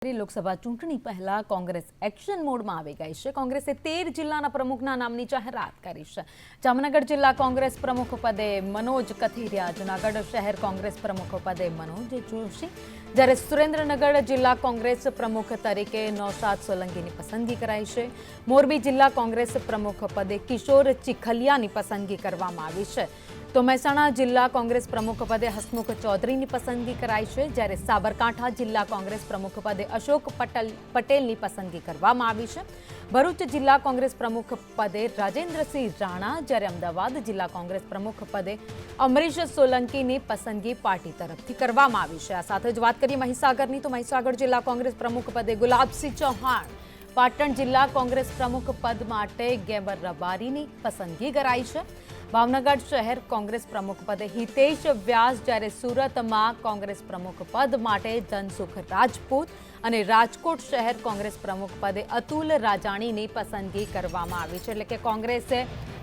લોકસભા ચૂંટણી પહેલા કોંગ્રેસ એક્શન મોડમાં આવી ગઈ છે. કોંગ્રેસે તેર જિલ્લાના પ્રમુખના નામની જાહેરાત કરી છે. જામનગર જિલ્લા કોંગ્રેસ પ્રમુખ પદે મનોજ કથિરિયા, જૂનાગઢ શહેર કોંગ્રેસ પ્રમુખ પદે મનોજ જોશી. જ્યારે સુરેન્દ્રનગર જિલ્લા કોંગ્રેસ પ્રમુખ તરીકે નૌશાદ સોલંકીની પસંદગી કરાઈ છે. મોરબી જિલ્લા કોંગ્રેસ પ્રમુખ પદે કિશોર ચિખલિયાની પસંદગી કરવામાં આવી છે. તો મહેસાણા જિલ્લા કોંગ્રેસ પ્રમુખ પદે હસમુખ ચૌધરીની પસંદગી કરાઈ છે. જ્યારે સાબરકાંઠા જિલ્લા કોંગ્રેસ પ્રમુખ પદે અશોક પટેલ પટેલની પસંદગી કરવામાં આવી છે. ભરૂચ જિલ્લા કોંગ્રેસ પ્રમુખ પદે રાજેન્દ્રસિંહ રાણા, જ્યારે અમદાવાદ જિલ્લા કોંગ્રેસ પ્રમુખ પદે અમરીશ સોલંકીની પસંદગી પાર્ટી તરફથી કરવામાં આવી છે. આ સાથે જ વાત કરીએ મહીસાગરની, તો મહીસાગર જિલ્લા કોંગ્રેસ પ્રમુખ પદે ગુલાબસિંહ ચૌહાણ, પાટણ જિલ્લા કોંગ્રેસ પ્રમુખ પદ માટે ગેબર રબારીની પસંદગી કરાઈ છે. ભાવનગર શહેર કોંગ્રેસ પ્રમુખ પદે હિતેશ વ્યાસ જ્યારે સુરતમાં કોંગ્રેસ પ્રમુખ પદ માટે ધનસુખ રાજપૂત અને રાજકોટ શહેર કોંગ્રેસ પ્રમુખ પદે અતુલ રાજાણીની પસંદગી કરવામાં આવી છે. એટલે કે કોંગ્રેસે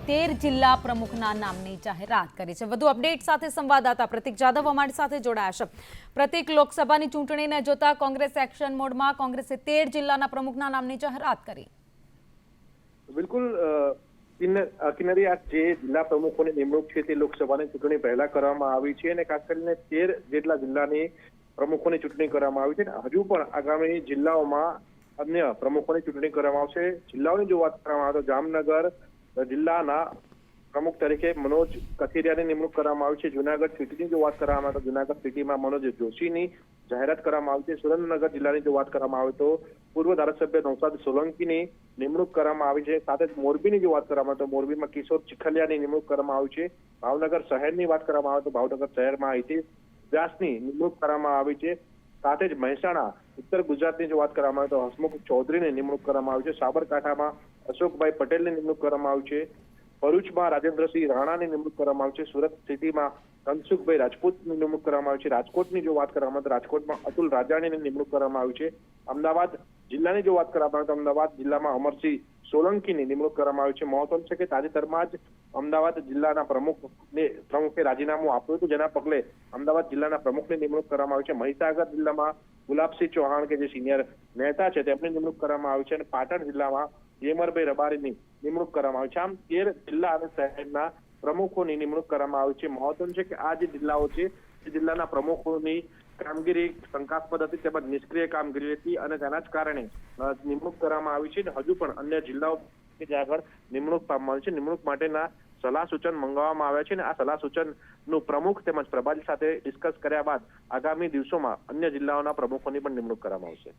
તેર જિલ્લા પ્રમુખના નામની જાહેરાત કરી છે. વધુ અપડેટ સાથે સંવાદદાતા પ્રતિક જાદવ અમારી સાથે જોડાયા છે. પ્રતિક, લોકસભાની ચૂંટણીને જોતા કોંગ્રેસ એક્શન મોડમાં કોંગ્રેસે તેર જિલ્લાના પ્રમુખના નામની જાહેરાત કરી. બિલકુલ કિન્નરી આ જે જિલ્લા પ્રમુખોની નિમણૂક છે તે લોકસભાની ચૂંટણી પહેલા કરવામાં આવી છે અને ખાસ કરીને તેર જેટલા જિલ્લાની પ્રમુખોની ચૂંટણી કરવામાં આવી છે અને હજુ પણ આગામી જિલ્લાઓમાં અન્ય પ્રમુખોની ચૂંટણી કરવામાં આવશે. જિલ્લાઓની જો વાત કરવામાં આવે તો જામનગર જિલ્લાના પ્રમુખ તરીકે મનોજ કથિરિયાની નિમણૂક કરવામાં આવી છે. જુનાગઢ સિટીની જો વાત કરવામાં આવે તો જુનાગઢ સિટીમાં મનોજ જોશીની જાહેરાત કરવામાં આવી છે. સુરેન્દ્રનગર જિલ્લાની જો વાત કરવામાં આવે તો પૂર્વ ધારાસભ્ય નૌશાદ સોલંકીની નિમણૂક કરવામાં આવી છે. સાથે જ મોરબીની જો વાત કરવામાં આવે તો મોરબીમાં કિશોર ચિખલિયાની નિમણૂક કરવામાં આવી છે. ભાવનગર શહેરની વાત કરવામાં આવે તો ભાવનગર શહેરમાં હિતેશ વ્યાસની નિમણૂક કરવામાં આવી છે. સાથે જ મહેસાણા, ઉત્તર ગુજરાતની જો વાત કરવામાં આવે તો હસમુખ ચૌધરીની નિમણૂક કરવામાં આવી છે. સાબરકાંઠામાં અશોકભાઈ પટેલની નિમણૂક કરવામાં આવી છે. ભરૂચમાં રાજેન્દ્રસિંહ રાણાની નિમણૂક કરવામાં આવી છે. સુરત સિટીમાં ધનસુખભાઈ રાજપૂતની નિમણૂક કરવામાં આવી છે. રાજકોટની જો વાત કરવામાં આવે તો રાજકોટમાં અતુલ રાજાણીની નિમણૂક કરવામાં આવી છે. અમદાવાદ જિલ્લાની જો વાત કરવામાં આવે તો અમદાવાદ જિલ્લામાં અમરસિંહ સોલંકીની નિમણૂક કરવામાં આવી છે. મહત્વનું છે કે તાજેતરમાં જ અમદાવાદ જિલ્લાના પ્રમુખને પ્રમુખે રાજીનામું આપ્યું હતું. જેના પગલે અમદાવાદ જિલ્લાના પ્રમુખની નિમણૂક કરવામાં આવી છે. મહીસાગર જિલ્લામાં ગુલાબસિંહ ચૌહાણ, કે જે સિનિયર નેતા છે, તેમની નિમણૂક કરવામાં આવી છે. અને પાટણ જિલ્લામાં જેમરભાઈ રબારીની નિમણૂક કરવામાં આવી છે. આમ તેર જિલ્લા અને શહેરના પ્રમુખોની નિમણૂક કરવામાં આવી છે. મહત્વનું છે કે આ જે જિલ્લાઓ છે તે જિલ્લાના પ્રમુખોની કામગીરી શંકાસ્પદ હતી તેમજ નિષ્ક્રિય કામગીરી હતી અને તેના જ કારણે નિમણૂક કરવામાં આવી છે હજુ પણ અન્ય જિલ્લાઓ કે જ્યાં આગળ નિમણૂક પામવાની છે. નિમણૂક માટેના સલાહ સૂચન મંગાવવામાં આવ્યા છે અને આ સલાહ સૂચનનું પ્રમુખ તેમજ પ્રભારી સાથે ડિસ્કસ કર્યા બાદ આગામી દિવસોમાં અન્ય જિલ્લાઓના પ્રમુખોની પણ નિમણૂક કરવામાં આવશે.